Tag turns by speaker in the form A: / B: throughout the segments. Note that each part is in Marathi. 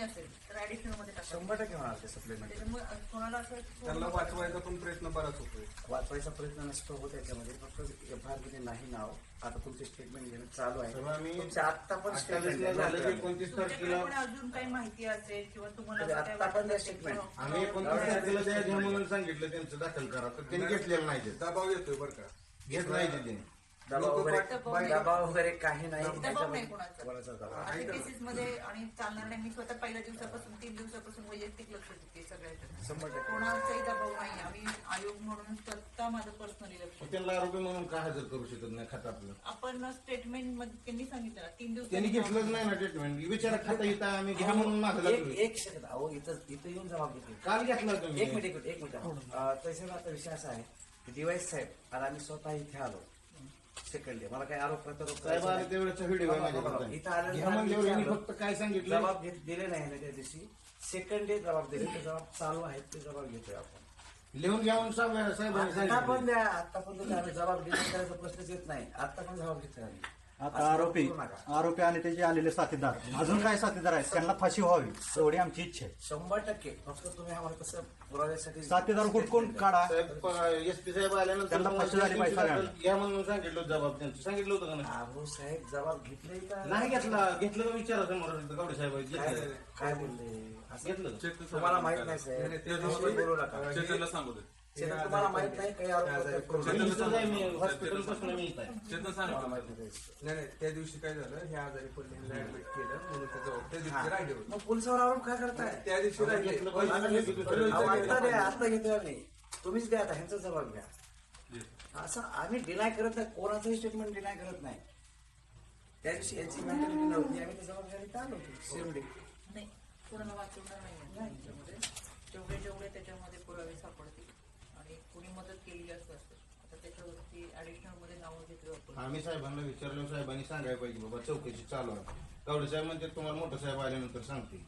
A: असेल तर ऍडिशनलमध्ये टाका.
B: शंभर टक्के होणार ते सप्लिमेंट
A: त्याच्यामुळे कोणाला असं
C: त्यांना वाचवायचा पण प्रयत्न बराच होतोय.
B: वाचवायचा प्रयत्न नसतो होत त्याच्यामध्ये फक्त एफ आरमध्ये नाही नाव. आता तुमचे स्टेटमेंट घेणं चालू आहे.
D: तेव्हा आम्ही
B: तुमचे आत्ता पण
D: अठ्ठावीसला झालं की
B: स्टेटमेंट
D: एकोणतीस
A: तुमच्याकडे
D: तारखेला
A: पण अजून काही माहिती असेल किंवा तुम्हाला
B: म्हणजे
A: असं काही
B: आत्ता पण
A: वाटत
B: त्या
A: असेल
B: statement.
A: किंवा-
D: आम्ही एकोणतीस तारखेला द्या घ्या म्हणून सांगितलं त्यांचं दाखल करा तर त्यांनी घेतलेलं नाही ते.
C: दबाव येतोय बरं का.
D: घेत नाही ते त्यांनी.
B: दबाव वगैरे
A: दबाव
B: वगैरे. काही नाही.
A: दबाव कोणाचा. केसेस मध्ये आणि चालणार नाही. मी स्वतः पहिल्या दिवसापासून तीन दिवसापासून वैयक्तिक लक्ष देते
B: टक्के.
A: कोणाचाही दबाव नाही. आम्ही आयोग म्हणून स्वतः माझं पर्सनली लक्ष
D: त्यांना आरोपी म्हणून का हजर करू शकत नाही खात्यातलं
A: आपण स्टेटमेंटमध्ये त्यांनी सांगितलं तीन दिवस
D: त्यांनी घेतलंच नाही ना ट्रीटमेंट विचारा खाता येतं आम्ही घ्या म्हणून मागं
B: एक सेकंद अहो इथं इथं येऊन जबाब घेतली
D: काल घेतला
B: एक
D: तुम्ही
B: मिनिट एक मिनिट एक मिनिट. आता विषय असा आहे की दिवाळी साहेब आणि आम्ही स्वतः इथे आलो. सेकंड डे मला काही आरोप प्रत्यारोप
D: साहेब
B: करायचे
D: आले
B: नाही.
D: त्यावेळेचा व्हिडिओ आहे. माझ्याकडे
B: इथं
D: घ्या यांनी
B: विचारलं.
D: फक्त काय सांगितलं?
B: जबाब घेत दिले नाही ना त्या दिवशी. सेकंड डे जबाब दिले. ते जबाब चालू आहेत ते जबाब घेतोय आपण.
D: लिहून घ्या म्हणून साहेब- साहेबांनी
B: आता पण
D: सांगितलं
B: द्या. आता पण आम्ही जबाब दिले करायचा प्रश्नच येत नाही. आता पण जबाब घेतोय आम्ही.
E: आता आरोपी. आरोपी आणि त्याचे आलेले साथीदार अजून काय साथीदार आहेत? त्यांना फाशी व्हावी एवढी आमची इच्छा आहे.
B: शंभर टक्के. फक्त तुम्ही आम्हाला कसं पुराव्यासाठी
E: साथीदार हुडकून काढा?
D: एस पी साहेब आल्यानंतर
E: त्यांना फाशी झाली पाहिजे सगळ्यांना.
D: घ्या म्हणून सांगितलं जबाब त्यांचं. सांगितलं होतं का नाही?
B: साहेब जबाब घेतले का?
D: नाही घेतला. घेतलं का विचारा समोर गावडे साहेब
B: काय
D: घेतलं.
B: काय बोलले? असं
D: घेतलं.
B: तुम्हाला माहीत नाही साहेब. बोलू नका.
C: चेतनला सांगू दे.
B: चेतन, तुम्हाला माहीत नाही काही आरोप.
C: चेतन सांग
B: नाही
C: नाही नाही त्या दिवशी काय झालं हे आजारी पडले ऍडमिट केलं म्हणून त्याचं त्या दिवशी राहिले होते
B: मग पोलिसावर आरोप काय करताय
C: त्या दिवशी राहिले. आता हे-
B: घेतोय आम्ही तुम्हीच द्या आता ह्यांचा जबाब घ्या असं आम्ही डिनाय करत नाही कोणाचंही स्टेटमेंट डिनाय करत नाही त्या दिवशी यांची मेंटॅलिटी नव्हती आम्ही ते जबाब घ्यायला आलो सेम डे
A: नाही कोणाला वाचवणार नाही त्याच्यामध्ये जेवढे जेवढे त्याच्यामध्ये पुरावे सापडतील आणि कोणी मदत केली असं असेल आता त्याच्यावरती ऍडिशनलमध्ये नावं घेतलं आपण.
D: आम्ही साहेबांना विचारलं साहेबांनी सांगायला पाहिजे बाबा चौकशी चालू आहे. गावडे साहेब म्हणते तुम्हाला मोठं साहेब आल्यानंतर सांगते.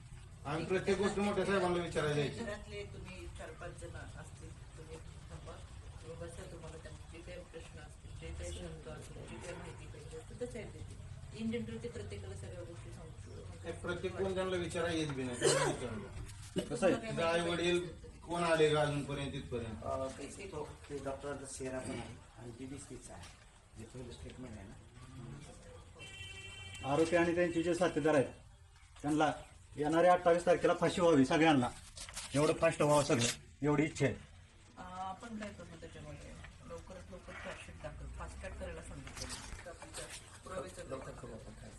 D: आम्ही प्रत्येक गोष्ट मोठ्या साहेबांना विचारायला जायची
A: घरातले तुम्ही चार पाच जण असतील तुम्ही थांबा किंवा बसा तुम्हाला त्यांचे जे काही प्रश्न असतील जे काही शंका असतील जे काही माहिती पाहिजे असतील तर साहेब देतील. इन जनरल ते प्रत्येकाला सगळ्या गोष्टी सांगू
D: प्रत्येक कोण त्यांना विचारायला येत बी नाही
E: कसं आहे
D: तिचं आई वडील कोण आले का अजूनपर्यंत तिथपर्यंत
B: अं, ते तो ते डॉक्टरांचा चेहरा पण आहे आणि डीबीसीचा आहे. जे पहिलं स्टेटमेंट आहे ना.
E: आरोपी आणि त्यांचे जे साथीदार आहेत त्यांना येणाऱ्या अठ्ठावीस तारखेला फाशी व्हावी सगळ्यांना. एवढं फास्ट व्हावं सगळं एवढी इच्छा आहे.
A: अं, आपण काय करू त्याच्यामध्ये? लवकरात लवकर चार्जशीट दाखल. फास्ट ट्रॅक करायला सांगितलं. पुरावेचं
B: लवकर करू आपण काय?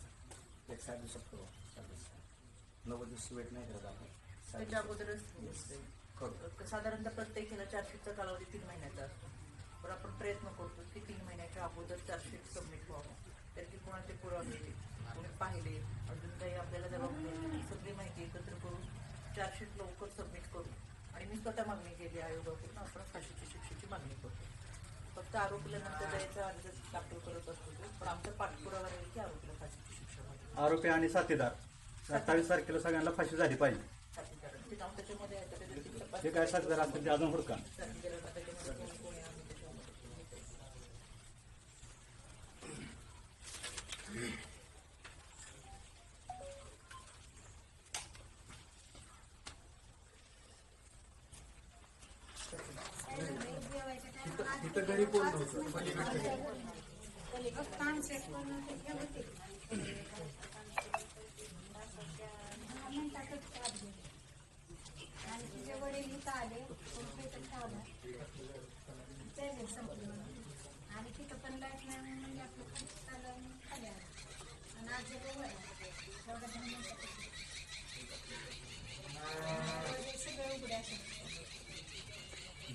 B: एक सात दिवसात करू. सात दिवसात. नव्वद दिवस वेट नाही करत आपण. सात
A: त्याच्या
B: दिवसात.
A: अगोदरच साधारणतः प्रत्येकाला चार्जशीटचा कालावधी तीन महिन्याचा असतो. पण आपण प्रयत्न करतो की तीन महिन्याच्या अगोदर चार्जशीट सबमिट व्हावं. त्याची कोणाचे पुरावे कोणी पाहिले अजून काही आपल्याला जबाबदारी सगळी माहिती एकत्र करून चार्जशीट लवकर सबमिट करू आणि मी स्वतः मागणी केली आयोगाकडून आपण फाशीची शिक्षेची मागणी करतो. फक्त आरोपीला नंतर द्यायचा अर्ज दाखल करत असतो तो. पण आमचा पाठपुरावा राहील की आरोपीला फाशीची शिक्षा
E: आरोपी आणि साथीदार. अठ्ठावीस तारखेला सगळ्यांना फाशी झाली पाहिजे.
A: ते काय सर
E: जरा काय असतील ते अजून हुडका
A: का
C: तिथं घरी कोण नव्हतं?
F: तिचे वडील इथं आले. ठेवलं संपलं आणि तिथं पण लाइट नाही म्हणून म्हणजे आपलं खाली आलं. आणि आज जवळ. एवढं सगळं उघड्या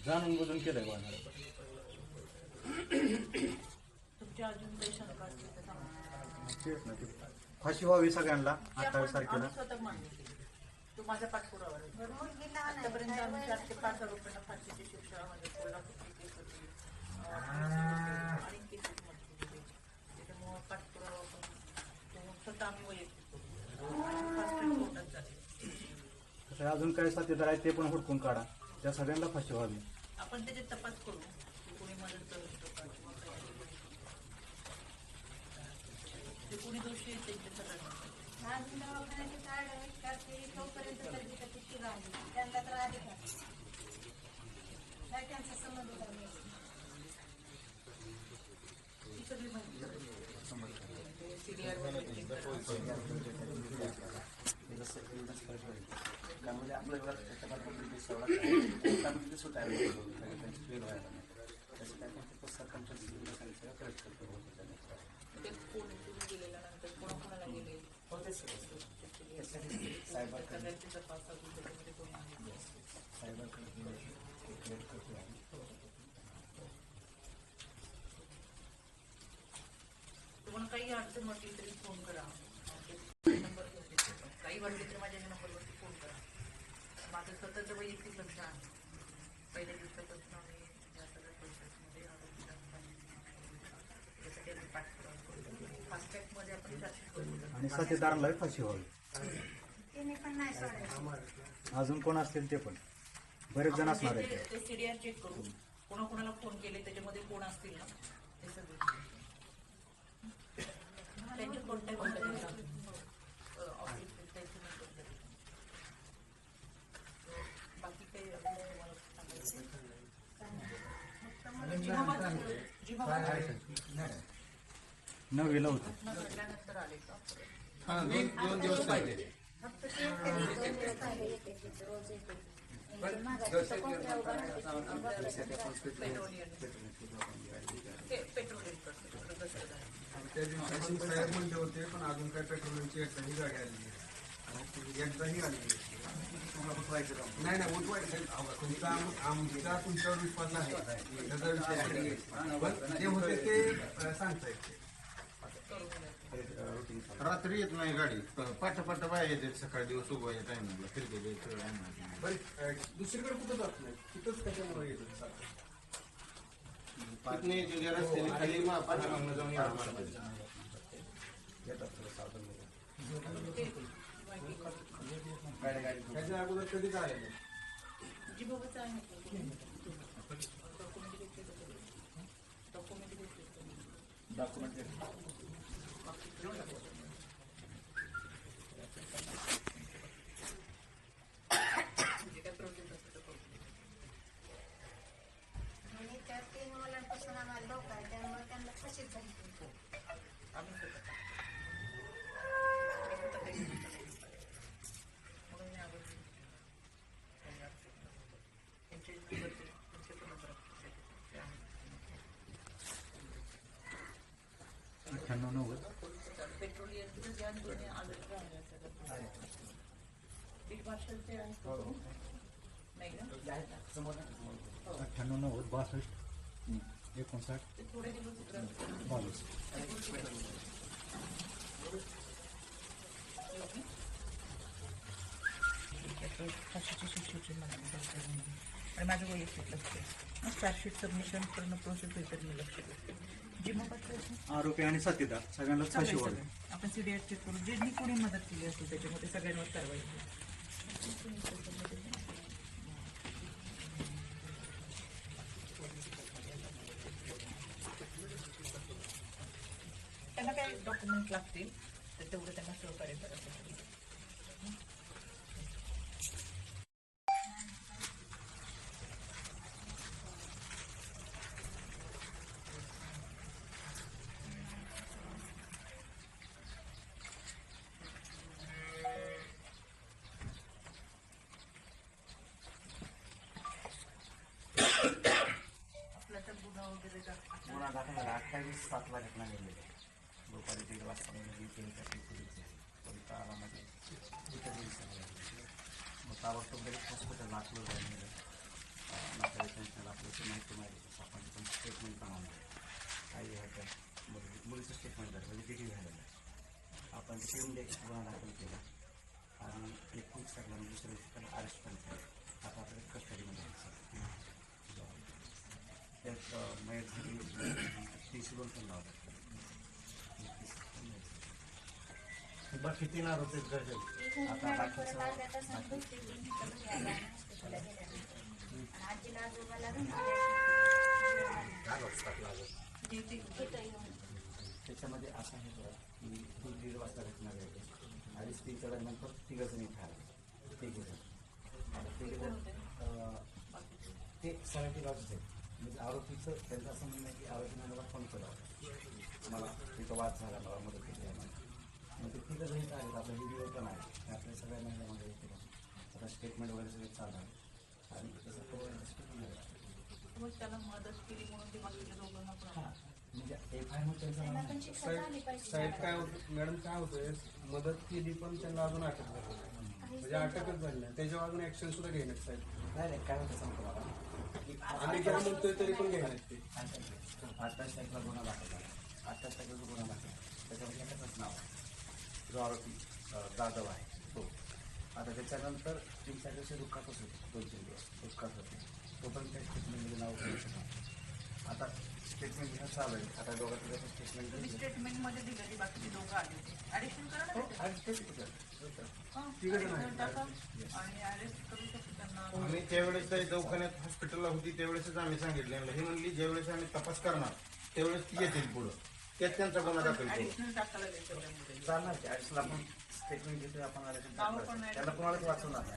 E: जाणून बुजून केलंय वाहणार
A: तुमच्या अजून काही शंका असतील तर सांगा.
E: तेच ना ते. फाशी व्हावी सगळ्यांना अठ्ठावीस तारखेला
A: आम्ही स्वतः मान्य केली तो माझा पाठपुरावा आहे.
F: बरोबर की लहान आहे.
A: आतापर्यंत आम्ही
F: काय
A: चारशे पाच आरोपांना फाशीची शिक्षा म्हणजे कोल्हापूरची केस होती अं, आणि केसेस त्याच्यामुळं पाठपुरावा पण स्वतः आम्ही वैयक्तिक करतो आणि फास्ट ट्रॅक कोर्टात जाते.
E: कसं आहे, अजून काही साथीदार आहेत ते पण हुडकून काढा. त्या सगळ्यांना फाशी व्हावी.
A: आपण त्याचे तपास करू. कोणी मदत करू शकतो किंवा काही जे कोणी दोषी आहेत त्यांच्या सगळ्यांना
F: अजून दवाखान्याचे कार्ड करते तोपर्यंत तरी त्याची ती राहिली त्यांना तर अधिकार काय त्यांचा संबंध झाला
A: ही सगळी माहिती करायची सीडीआर वर checking करा.
B: हे त्यामुळे आपल्या घरात त्याच्या त्यामध्ये व्हायला नाही त्याचं काय करतो सरपंच सगळं करेक्ट करतो
A: ते गेले
B: सायबर
A: सगळ्यांची तपास अजून
B: सायबर
A: तुम्हाला काही अडचण वाटली तरी फोन करा. नंबर काही वाटली तरी माझ्या नंबरवरती फोन करा. माझं स्वतःचं वैयक्तिक लक्ष आहे. पहिल्या दिवसापासून आम्ही या सगळ्या प्रोसेसमध्ये आरोपी त्यासाठी आम्ही पाठपुरावा करतो फास्ट ट्रॅकमध्ये आपण चारशे करू
E: आणि साथीदारांना फाशी व्हावी. अजून कोण असतील ते पण. बरेच जण असणार आहेत.
A: ते- ते सीडीआर चेक करू. कोणाकोणाला फोन केले त्याच्यामध्ये कोण असतील ना? ते सगळे. त्यांचे कॉन्टॅक्ट ऑफिस त्यांचे नंबर द्या. बाकी काही अजून तुम्हाला सांगायचं जिमाबाद जिमाबाद
E: नववीला होतं.
A: घटना घडल्यानंतर आले का?
D: हा दोन दोन दिवस
F: फक्त ते रोज येते
C: त्या दिवशी साहेब म्हणले होते पण अजून काय पेट्रोलची एकदाही गाडी आलेली नाही. एकदाही आलेली नाही. नाही तुमचा आम- आमचा तुमच्यावर विश्वास नाही त्याचा नाही. पण जे होते ते सांगता येते
D: रात्री येत नाही गाडी. पाठ पाठ बाहेर येते सकाळी दिवस उभा टायमिंगला फिरते
C: बरं अं, दुसरीकडे कुठं जात नाही? तिथंच कशामुळे येतं?
D: रस्त्याने खाली पाठीमागनं जाऊन
C: त्याच्या अगोदर कधीच
A: आहे. डॉक्युमेंट घेतले डॉक्युमेंट घेतले
B: डॉक्युमेंट
A: जे काय प्रोसेस असतं ते करू.
F: आणि आहे
A: नाही दोन्ही सगळं. मार्शलचे का?
E: अठ्ठ्याण्णव नव्वद बासष्ट एकोणसाठ
A: ते थोडे दिवस
E: बावीस
A: फाशीची शिक्षेची आणि माझं वैयक्तिक लक्ष चार्जशीट सबमिशन करणं प्रोसेस मी लक्ष देते
E: आरोपी आणि साथीदार सगळ्यांना फाशी
A: आपण सीडीआर चेक करू ज्यांनी कोणी मदत केली असेल त्याच्यामध्ये सगळ्यांवर कारवाई. त्यांना काय डॉक्युमेंट लागतील तर तेवढं त्यांना सहकार्य करायचं गुन्हा वगैरे दाखल-
B: अठ्ठावीस सातला घटना घडलेली आहे. दुपारी दीड वाजता मुलगी तीन पोलीस पोलीस आरामध्ये मग ताबडतोब लगेच हॉस्पिटल दाखल झालेलं नातेवाईकांच्या आपल्याची माहिती माहिती आपण पण स्टेटमेंट पण आणलं काही होतं मुलगी मुलीचं स्टेटमेंट झालं म्हणजे डिग्री झालेलं आहे आपण सेम डे गुन्हा दाखल केला आणि एकूण तारखेला दुसऱ्या दिवशी त्याला अरेस्ट पण केलं आता आपल्याला कस्टडीमध्ये त्यात मयत तीस दोन पण लावतात
D: बाकी तीन आरोपी आहेत घरचे.
B: आता
A: ते
B: त्याच्यामध्ये असं आहे बघा की तू दीड वाजता घटना घडली अडीच तीन चढायनंतर तिघ जण इथे आले तिघे जण आता तिघे
A: कोण
B: जण
A: होते?
B: अं,
A: बाकीचे.
B: ते गावचे आहेत म्हणजे आरोपीचं त्यांचं असं म्हणणं आहे की आरोपीने मला फोन केला होता. मला तिथं वाद झाला मला मदत केली आहे मग ते तिथं जरी आले आपला व्हिडिओ पण आहे. आपल्या सगळ्या महिलांमध्ये येते आता स्टेटमेंट वगैरे सगळे चालू आहे आणि तसं तो स्टेटमेंट
A: मग त्याला मदत केली म्हणून ते बाकीच्या दोघांना पण.
B: हां. म्हणजे त्यांचं
C: साहेब काय होतं मॅडम काय होतंय मदत केली पण त्यांना अजून अटक झाली. म्हणजे अटकच झाली नाही. त्याच्यावर अजून ऍक्शन सुद्धा घेण्यात साहेब.
B: नाही नाही काय होतं सांगतो मला.
C: आम्ही काय म्हणतोय तरी पण घेण्यात ते
B: अठ्ठावीस तारखेला गुन्हा दाखल झाला अठ्ठावीस तारखेला गुन्हा दाखल त्याच्यामध्ये एकाच नाव आहे जो आरोपी जाधव आहे तो. आता त्याच्यानंतर तीन चार दिवस दुःखातच होते दोन तीन दिवस दुःखात होते तोपर्यंत त्या स्टेटमेंटमध्ये नाव करू शकत आता स्टेटमेंट घेणं चालू आहे आता दोघा तिघाचं स्टेटमेंट
A: तुम्ही
B: घेतलं
A: स्टेटमेंटमध्ये दिलं की बाकीचे दोघं आले होते. ऍडिशन करा ना
B: हो, होतं.
A: हां,
C: तिघं आहेत.
A: आणि अरेस्ट करू शकतो.
D: आम्ही त्यावेळेस त्या दवाखान्यात हॉस्पिटलला होती त्यावेळेसच आम्ही सांगितलं यांना. ही म्हणली ज्यावेळेस आम्ही तपास करणार त्यावेळेस ती येतील पुढं. त्यात त्यांचा गुन्हा दाखल करू.
A: ऍडिशनल टाकायला लागेल तेवढ्यामध्ये
B: चालणार ऍडिशनल आपण स्टेटमेंट घेतोय आपण त्याला कोणालाच वाचवणार नाही.